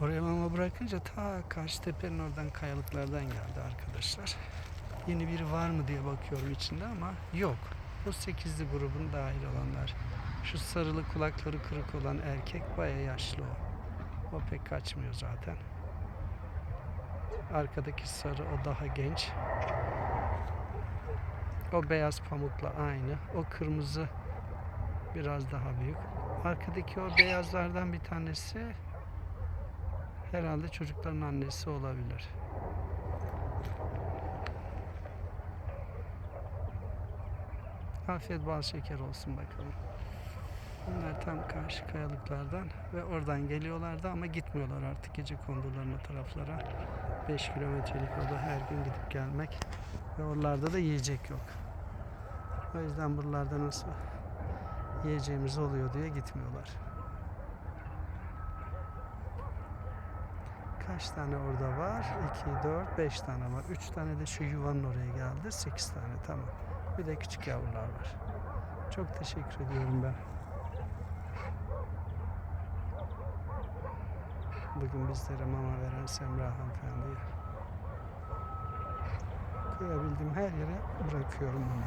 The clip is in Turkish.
Oraya mama bırakınca ta karşı tepenin oradan kayalıklardan geldi arkadaşlar. Yeni biri var mı diye bakıyorum içinde ama yok. Bu 8'li grubun dahil olanlar. Şu sarılı kulakları kırık olan erkek baya yaşlı o. O pek kaçmıyor zaten. Arkadaki sarı o daha genç. O beyaz pamukla aynı. O kırmızı biraz daha büyük. Arkadaki o beyazlardan bir tanesi herhalde çocukların annesi olabilir. Afiyet bal şeker olsun bakalım. Bunlar tam karşı kayalıklardan ve oradan geliyorlardı ama gitmiyorlar artık gece kondularına taraflara. 5 kilometrelik yolu her gün gidip gelmek ve oralarda da yiyecek yok. O yüzden buralarda nasıl yiyeceğimiz oluyor diye gitmiyorlar. Kaç tane orada var? 2, 4, 5 tane var. 3 tane de şu yuvanın oraya geldi. 8 tane tamam. Bir de küçük yavrular var. Çok teşekkür ediyorum ben. Bugün bizlere mama veren Semra hanımefendiye. Koyabildiğim her yere bırakıyorum mama.